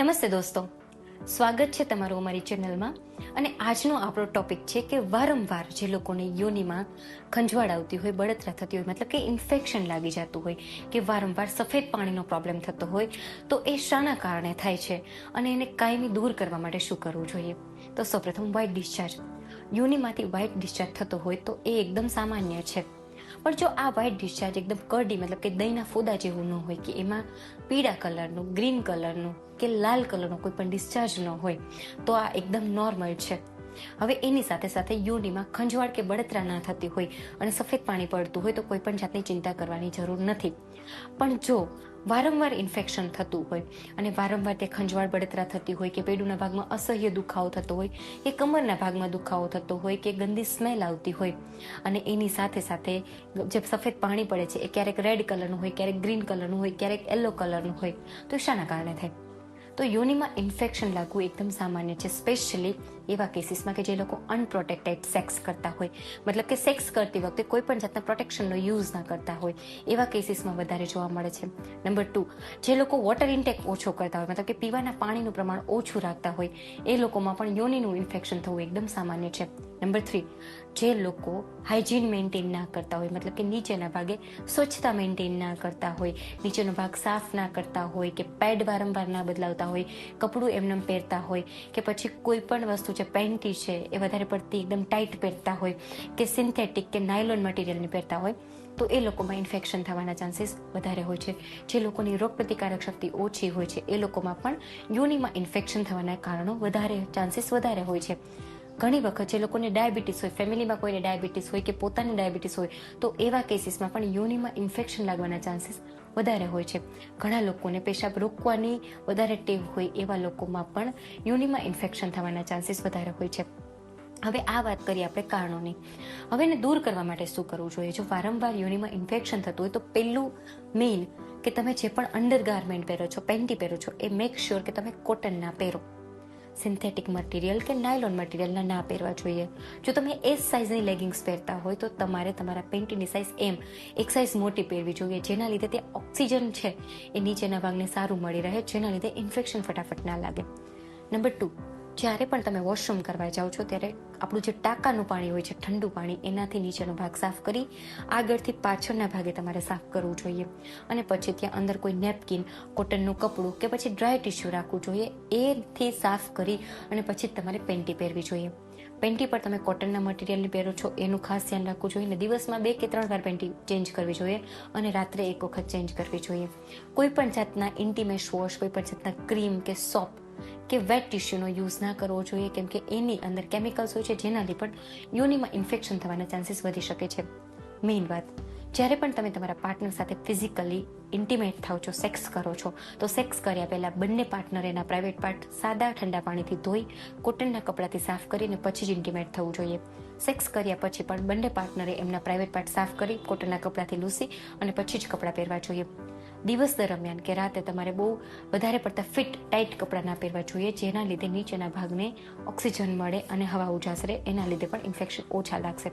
નમસ્તે દોસ્તો. સ્વાગત છે તમારું અમારી ચેનલમાં. અને આજનો આપણો ટોપિક છે કે વારંવાર જે લોકોને યોનિમાં ખંજવાળ આવતી હોય, બળતરા થતી હોય, મતલબ કે ઇન્ફેક્શન લાગી જતું હોય, કે વારંવાર સફેદ પાણીનો પ્રોબ્લેમ થતો હોય, તો એ શાના કારણે થાય છે. અને એને કાયમી દૂર કરવા માટે શું કરવું જોઈએ? તો સૌપ્રથમ વ્હાઇટ ડિસ્ચાર્જ યોનિમાંથી વ્હાઇટ ડિસ્ચાર્જ થતો હોય તો એ એકદમ સામાન્ય છે. પણ જો આ વ્હાઇટ ડિસ્ચાર્જ એકદમ કરડી મતલબ કે દહીંના ફોદા જેવું ન હોય, કે એમાં પીળા કલરનું ગ્રીન કલરનું, કે લાલ કલરનો કોઈ પણ ડિસ્ચાર્જ ન હોય, તો આ એકદમ નોર્મલ છે. હવે એની સાથે સાથે યોનિમાં ખંજવાળ કે બળતરા ના થતી હોય અને સફેદ પાણી પડતું હોય, તો કોઈ પણ જાતની ચિંતા કરવાની જરૂર નથી. પણ જો વારંવાર ઇન્ફેક્શન થતું હોય અને વારંવાર તે ખંજવાળ, બળતરા થતી હોય કે પેડુના ભાગમાં અસહ્ય દુખાવો થતો હોય કે કમરના ભાગમાં દુખાવો થતો હોય કે ગંદી સ્મેલ આવતી હોય. અને એની સાથે સાથે જે સફેદ પાણી પડે છે એ ક્યારેક રેડ કલરનું હોય, ક્યારેક ગ્રીન કલરનું હોય, ક્યારેક યલો કલરનું હોય. તો શાના કારણે થાય. તો યોનિમાં ઇન્ફેક્શન લાગવું એકદમ સામાન્ય છે. સ્પેશિયલી એવા કેસીસમાં કે જે લોકો અનપ્રોટેક્ટેડ સેક્સ કરતા હોય. મતલબ કે સેક્સ કરતી વખતે કોઈ પણ જાતના પ્રોટેક્શનનો યુઝ ના કરતા હોય. એવા કેસીસમાં વધારે જોવા મળે છે. નંબર ટુ જે લોકો વોટર ઇન્ટેક ઓછો કરતા હોય, મતલબ કે પીવાના પાણીનું પ્રમાણ ઓછું રાખતા હોય, એ લોકોમાં પણ યોનિનું ઇન્ફેક્શન થવું એકદમ સામાન્ય છે. નંબર થ્રી જે લોકો હાઇજીન મેન્ટેન ના કરતા હોય, મતલબ કે નીચેના ભાગે સ્વચ્છતા મેન્ટેન ના કરતા હોય, નીચેનો ભાગ સાફ ના કરતા હોય, કે પેડ વારંવાર ના બદલાવતા હોય, કપડું એમને પહેરતા હોય, કે પછી કોઈ પણ વસ્તુ જે પેન્ટી છે એ વધારે પડતી એકદમ ટાઈટ પહેરતા હોય, કે સિન્થેટિક કે નાયલોન મટીરિયલની પહેરતા હોય, તો એ લોકોમાં ઇન્ફેક્શન થવાના ચાન્સીસ વધારે હોય છે. જે લોકોની રોગ પ્રતિકારક શક્તિ ઓછી હોય છે, એ લોકોમાં પણ યોનિમાં ઇન્ફેક્શન થવાના કારણો વધારે ચાન્સીસ વધારે હોય છે. ઘણી વખત જે લોકોને ડાયાબિટીસ હોય, ફેમિલીમાં કોઈને ડાયાબિટીસ હોય કે પોતાની ડાયાબિટીસ હોય, તો એવા કેસીસમાં પણ યોનિમાં ઇન્ફેક્શન લાગવાના ચાન્સીસ વધારે હોય છે. ઘણા લોકોને પેશાબ રોકવાની વધારે ટેવ હોય એવા લોકોમાં પણ યોનિમાં ઇન્ફેક્શન થવાના ચાન્સીસ વધારે હોય છે. હવે આ વાત કરીએ આપણે કારણોની. હવે એને દૂર કરવા માટે શું કરવું જોઈએ? જો વારંવાર યોનિમાં ઇન્ફેક્શન થતું હોય તો પહેલું મેઇન કે તમે જે પણ અંડર ગાર્મેન્ટ પહેરો છો, પેન્ટી પહેરો છો, એ મેક શ્યોર કે તમે કોટન ના પહેરો. સિન્થેટિક મટીરિયલ કે નાયલોન મટીરિયલના ના પહેરવા જોઈએ. જો તમે એસ સાઇઝની લેગિંગ્સ પહેરતા હોય તો તમારે તમારા પેન્ટીની સાઇઝ એમ એક સાઇઝ મોટી પહેરવી જોઈએ, જેના લીધે તે ઓક્સિજન છે, એ નીચેના ભાગને સારું મળી રહે, જેના લીધે ઇન્ફેક્શન ફટાફટ ના લાગે. નંબર ટુ જ્યારે પણ તમે વોશરૂમ કરવા જાઓ છો, ત્યારે આપણું જે ટાંકાનું પાણી હોય છે, ઠંડુ પાણી, એનાથી નીચેનો ભાગ સાફ કરી આગળથી પાછળના ભાગે તમારે સાફ કરવું જોઈએ. અને પછી ત્યાં અંદર કોઈ નેપકિન કોટનનું કપડું કે પછી ડ્રાય ટિશ્યુ રાખવું જોઈએ, એથી સાફ કરી અને પછી તમારે પેન્ટી પહેરવી જોઈએ. પેન્ટી પર તમે કોટનના મટીરિયલની પહેરો છો, એનું ખાસ ધ્યાન રાખવું જોઈએ અને દિવસમાં બે કે ત્રણ વાર પેન્ટી ચેન્જ કરવી જોઈએ અને રાત્રે એક વખત ચેન્જ કરવી જોઈએ. કોઈ પણ જાતના ઇન્ટીમેશ વોશ કોઈ પણ જાતના ક્રીમ કે સોપ કે વેટ ટિશ્યુનો યુઝ ના કરવો જોઈએ, કેમ કે એની અંદર કેમિકલ્સ હોય છે જેનાથી પણ યોનિમાં ઇન્ફેક્શન થવાના ચાન્સીસ વધી શકે છે. મેઇન વાત, જ્યારે પણ તમે તમારા પાર્ટનર સાથે ફિઝિકલી ઇન્ટિમેટ થાવ છો સેક્સ કરો છો, તો સેક્સ કર્યા પહેલાં બંને પાર્ટનર એના પ્રાઇવેટ પાર્ટ સાદા ઠંડા પાણીથી ધોઈ કોટનના કપડાથી સાફ કરીને પછી જ ઇન્ટિમેટ થવું જોઈએ. સેક્સ કર્યા પછી પણ બંને પાર્ટનરે એમના પ્રાઇવેટ પાર્ટ સાફ કરી કોટનના કપડાથી લૂસી અને પછી જ કપડાં પહેરવા જોઈએ. દિવસ દરમિયાન કે રાતે તમારે બહુ વધારે પડતા ફિટ, ટાઈટ કપડાં ના પહેરવા જોઈએ, જેના લીધે નીચેના ભાગને ઓક્સિજન મળે અને હવા ઉજાસરે, એના લીધે પણ ઇન્ફેક્શન ઓછા લાગશે.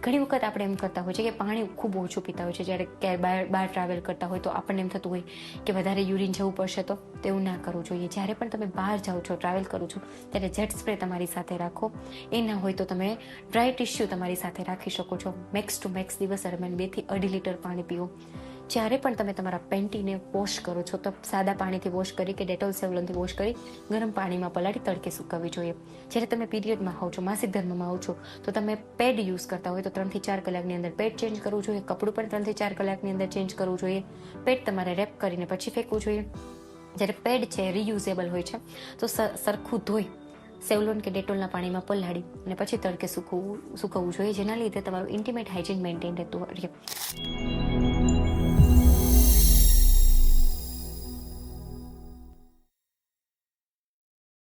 ઘણી વખત આપણે એમ કરતા હોય છે કે પાણી ખૂબ ઓછું પીતા હોય છે. જ્યારે ક્યાંય બહાર ટ્રાવેલ કરતા હોય તો આપણને એમ થતું હોય કે વધારે યુરિન જવું પડશે તો તેવું ના કરવું જોઈએ. જ્યારે પણ તમે બહાર જાઓ છો ટ્રાવેલ કરો છો, ત્યારે જેટ સ્પ્રે તમારી સાથે રાખો. એ ના હોય તો તમે ડ્રાય ટિશ્યુ તમારી સાથે રાખી શકો છો. મેક્સ ટુ મેક્સ દિવસ દરમિયાન બેથી અઢી લીટર પાણી પીવો જ્યારે પણ તમે તમારા પેન્ટીને વોશ કરો છો, તો સાદા પાણીથી વોશ કરી કે ડેટોલ સેવલનથી વોશ કરી ગરમ પાણીમાં પલાળી તડકે સુકાવવી જોઈએ. જ્યારે તમે પીરિયડમાં હોવ છો, માસિક ધર્મમાં હોવ છો, તો તમે પેડ યુઝ કરતા હોય તો ત્રણથી ચાર કલાકની અંદર પેડ ચેન્જ કરવું જોઈએ. કપડું પણ ત્રણથી ચાર કલાકની અંદર ચેન્જ કરવું જોઈએ. પેડ તમારે રેપ કરીને પછી ફેંકવું જોઈએ. જ્યારે પેડ છે, રિયુઝેબલ હોય છે, તો સરખું ધોઈ, સેવલોન કે ડેટોલના પાણીમાં પલાળી અને પછી તડકે સૂકવવું સૂકવવું જોઈએ. જેના લીધે તમારું ઇન્ટિમેટ હાઇજીન મેન્ટેન રહેતું રહે.